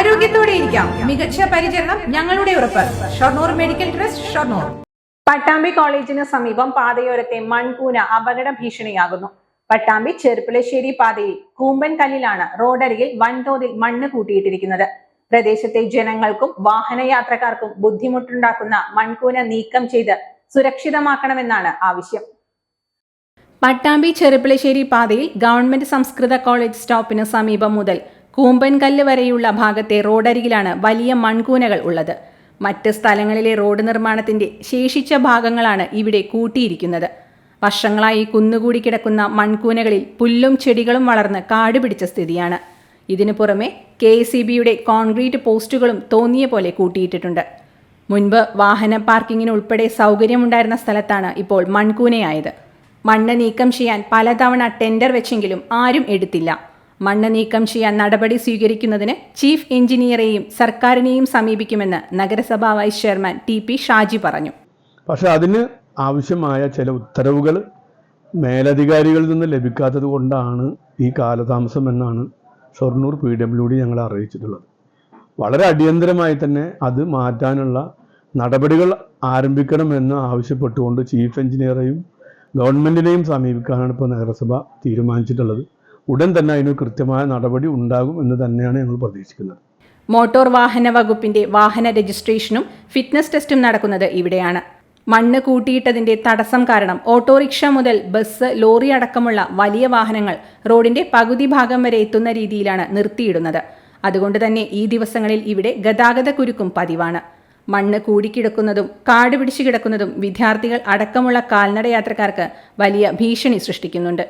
ആരോഗ്യത്തോടെ ഇരിക്കാം. മികച്ച പരിചരണം ഞങ്ങളുടെ ഉറപ്പ്. Shoranur medical trust Shoranur. Pattambi കോളേജിന് സമീപം പാതയോരത്തെ മൺകൂന അപകട ഭീഷണിയാകുന്നു. പട്ടാമ്പി ചെർപ്പുളശ്ശേരി പാതയിൽ കൂമ്പൻ കല്ലിലാണ് റോഡരികിൽ വൻതോതിൽ മണ്ണ് കൂട്ടിയിട്ടിരിക്കുന്നത്. പ്രദേശത്തെ ജനങ്ങൾക്കും വാഹനയാത്രക്കാർക്കും ബുദ്ധിമുട്ടുണ്ടാക്കുന്ന മൺകൂന നീക്കം ചെയ്ത് സുരക്ഷിതമാക്കണമെന്നാണ് ആവശ്യം. പട്ടാമ്പി ചെറുപ്പിളശ്ശേരി പാതയിൽ ഗവൺമെന്റ് സംസ്കൃത കോളേജ് സ്റ്റോപ്പിന് സമീപം മുതൽ കൂമ്പൻകല്ല് വരെയുള്ള ഭാഗത്തെ റോഡരികിലാണ് വലിയ മൺകൂനകൾ ഉള്ളത്. മറ്റ് സ്ഥലങ്ങളിലെ റോഡ് നിർമ്മാണത്തിന്റെ ശേഷിച്ച ഭാഗങ്ങളാണ് ഇവിടെ കൂട്ടിയിരിക്കുന്നത്. വർഷങ്ങളായി കുന്നുകൂടി കിടക്കുന്ന മൺകൂനകളിൽ പുല്ലും ചെടികളും വളർന്ന് കാട് പിടിച്ച സ്ഥിതിയാണ്. ഇതിനു പുറമെ കെ സി ബിയുടെ കോൺക്രീറ്റ് പോസ്റ്റുകളും തോന്നിയ പോലെ കൂട്ടിയിട്ടിട്ടുണ്ട്. മുൻപ് വാഹന പാർക്കിങ്ങിന് ഉൾപ്പെടെ സൗകര്യമുണ്ടായിരുന്ന സ്ഥലത്താണ് ഇപ്പോൾ മൺകൂനയായത്. മണ്ണ് നീക്കം ചെയ്യാൻ പലതവണ ടെൻഡർ വെച്ചെങ്കിലും ആരും എടുത്തില്ല. മണ്ണ് നീക്കം ചെയ്യാൻ നടപടി സ്വീകരിക്കുന്നതിന് ചീഫ് എഞ്ചിനീയറെയും സർക്കാരിനെയും സമീപിക്കുമെന്ന് നഗരസഭാ vice chairman T P Shaji പറഞ്ഞു. പക്ഷെ അതിന് ആവശ്യമായ ചില ഉത്തരവുകൾ മേലധികാരികളിൽ നിന്ന് ലഭിക്കാത്തത് കൊണ്ടാണ് ഈ കാലതാമസം എന്നാണ് ഷൊർണൂർ പി ഡബ്ല്യു ഡി ഞങ്ങളെ അറിയിച്ചിട്ടുള്ളത്. വളരെ അടിയന്തരമായി തന്നെ അത് മാറ്റാനുള്ള നടപടികൾ ആരംഭിക്കണമെന്ന് ആവശ്യപ്പെട്ടുകൊണ്ട് ചീഫ് എഞ്ചിനീയറെയും ഗവൺമെന്റിനെയും സമീപിക്കാനാണ് ഇപ്പോൾ നഗരസഭ തീരുമാനിച്ചിട്ടുള്ളത്. ഉടൻ തന്നെ അതിന് കൃത്യമായ നടപടി ഉണ്ടാകും എന്ന് തന്നെയാണ് ഞങ്ങൾ പ്രതീക്ഷിക്കുന്നത്. മോട്ടോർ വാഹന വകുപ്പിന്റെ വാഹന രജിസ്ട്രേഷനും ഫിറ്റ്നസ് ടെസ്റ്റും നടക്കുന്നത് ഇവിടെയാണ്. മണ്ണ് കൂട്ടിയിട്ടതിന്റെ തടസ്സം കാരണം ഓട്ടോറിക്ഷ മുതൽ ബസ് ലോറി അടക്കമുള്ള വലിയ വാഹനങ്ങൾ റോഡിന്റെ പകുതി ഭാഗം വരെ എത്തുന്ന രീതിയിലാണ് നിർത്തിയിടുന്നത്. അതുകൊണ്ട് തന്നെ ഈ ദിവസങ്ങളിൽ ഇവിടെ ഗതാഗത കുരുക്കും പതിവാണ്. മണ്ണ് കൂടിക്കിടക്കുന്നതും കാട് പിടിച്ചു കിടക്കുന്നതും വിദ്യാർത്ഥികൾ അടക്കമുള്ള കാൽനട യാത്രക്കാർക്ക് വലിയ ഭീഷണി സൃഷ്ടിക്കുന്നുണ്ട്.